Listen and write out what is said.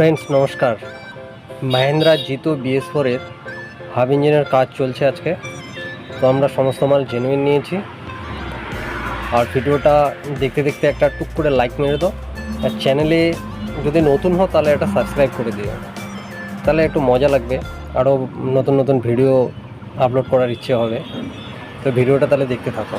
Friends, নমস্কার। Mahindra Jeeto BS ফোরের hub ইঞ্জিনের কাজ চলছে আজকে। তো আমরা সমস্ত মাল জেনুইন নিয়েছি। আর ভিডিওটা দেখতে দেখতে একটা টুক করে লাইক মেরে দাও। আর চ্যানেলে যদি নতুন হও, তাহলে একটা সাবস্ক্রাইব করে দিও। তাহলে একটু মজা লাগবে। আরও নতুন নতুন ভিডিও আপলোড করার ইচ্ছে হবে। তো ভিডিওটা তাহলে দেখতে থাকো।